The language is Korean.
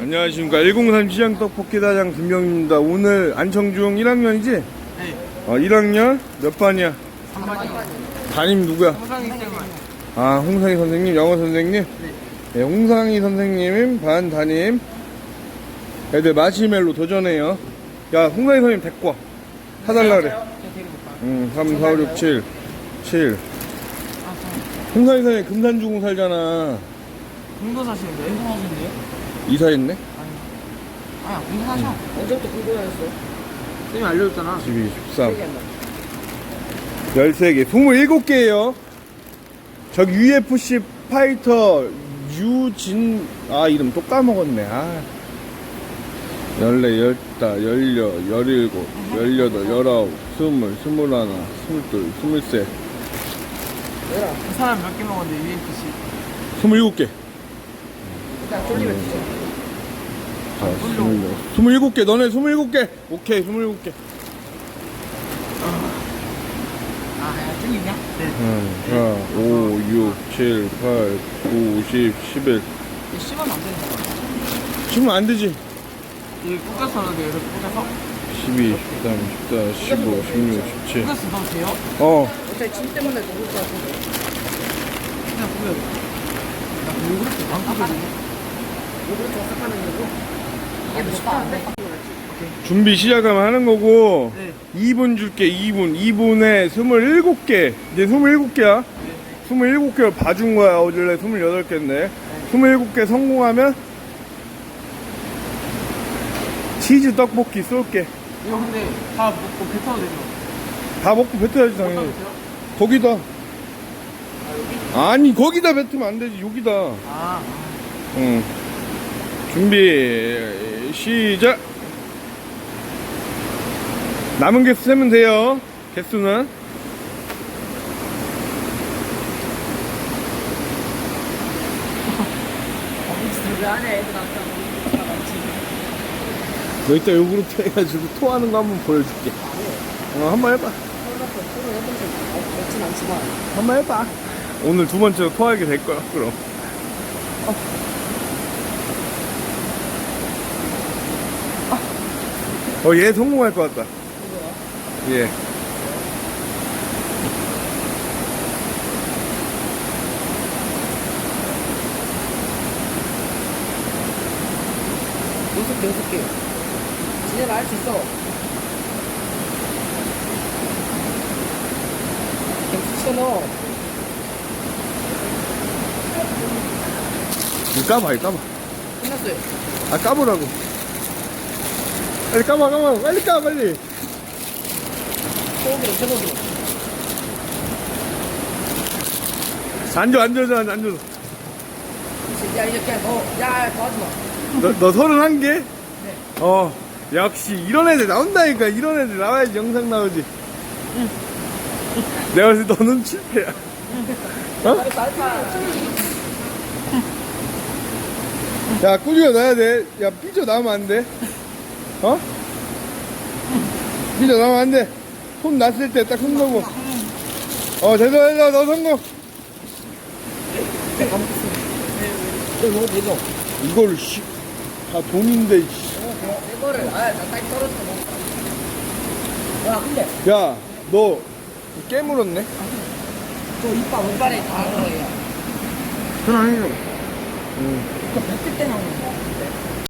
안녕하십니까 103 시장 떡볶이 다장 김병입니다 오늘 안청중 1학년이지? 네. 어 1학년 몇 반이야? 담임 누구야? 항상 있으면 아 홍상희 선생님 영어 선생님? 네 홍상희 선생님 반 담임 애들 마시멜로 도전해요 야 홍상희 선생님 데리고 와 사달라 그래 응 3, 4, 5, 6, 7 7 홍상희 선생님 금산주공 살잖아 공도 사시는데? 공도 사시는데요? 이사했네? 아야 공도 사셔. 언제부터 공도 하셨어? 선생님 알려줬잖아. 12, 13 13개 27개예요. 저기 UFC 파이터 유진 아 이름 또 까먹었네. 아. 14, 15, 16, 17, 18, 19, 20, 21, 22, 23 그 사람 몇 개 먹었는데 UFC 27개 일단 쫄리면 뒤져 자, 27, 개 너네 27개. 오케이 27개. 아야 쫄리냐? 네. 자, 5, 6, 7, 8, 9, 10, 11 이거 씹으면 안 되는 거야. 지금 안 되지. 이거 꽂아서 하는데 이렇게 꽂아서? 12, 13, 14, 15, 16, 17 꽂아서 넣어도 돼요? 어. 어차피 침 때문에 녹을 것 같은데. 그냥 보여요. 나왜 그렇게 안 꽂아도 거고. 이게 쉽다, 안 돼? 준비 시작하면 하는 거고 네. 2분 줄게 2분. 2분에 27개. 이제 27개야? 27개를 봐준 거야 어질래? 28개인데. 27개 성공하면 치즈 떡볶이 쏠게. 이거 근데 다 먹고 배 타도 되죠? 다 먹고 뱉어야지 당연히? 거기다. 아니 거기다 뱉으면 안 되지 여기다. 아. 응. 준비 시작. 남은 개수 세면 돼요 개수는. 너 이따 요구르트 해가지고 토하는 거 한번 보여줄게. 어 한 번 해봐. 먹진 않지만. 한번 해봐. 오늘 두 번째로 토하게 될 거야 그럼 어 얘 성공할 것 같다 예 여섯 개, 여섯 개. 지네가 할수 있어. 이거 까봐 까봐 끝났어요. 아 까보라고 빨리 까봐 까봐 빨리 까 빨리 소고기로, 쇠고기로. 앉아 앉아 앉아 앉아 야, 이제 그냥 너, 야, 야, 더 하지 마. 너, 너 서른 한 개? 어 역시 이런 애들 나온다니까 이런 애들 나와야지 영상 나오지 내가 봤을 때 너는 실패야 어? 알았어, 알았어. 야 꾸준히 넣어야 돼야 삐져 나오면 안돼 어? 삐져 나오면 안 돼 손 났을 때 딱손 넣고 어 됐어 됐어 너 성공 이거 먹어도 되죠? 이걸 씨, 다 돈인데 씨. 이거를, 아, 나 딸기 떨어져서 먹어. 야, 근데, 야 너 깨물었네 저 이빨, 오빨에 다 거예요. 그건 아니죠 이거 뱉을 때 나오는 거.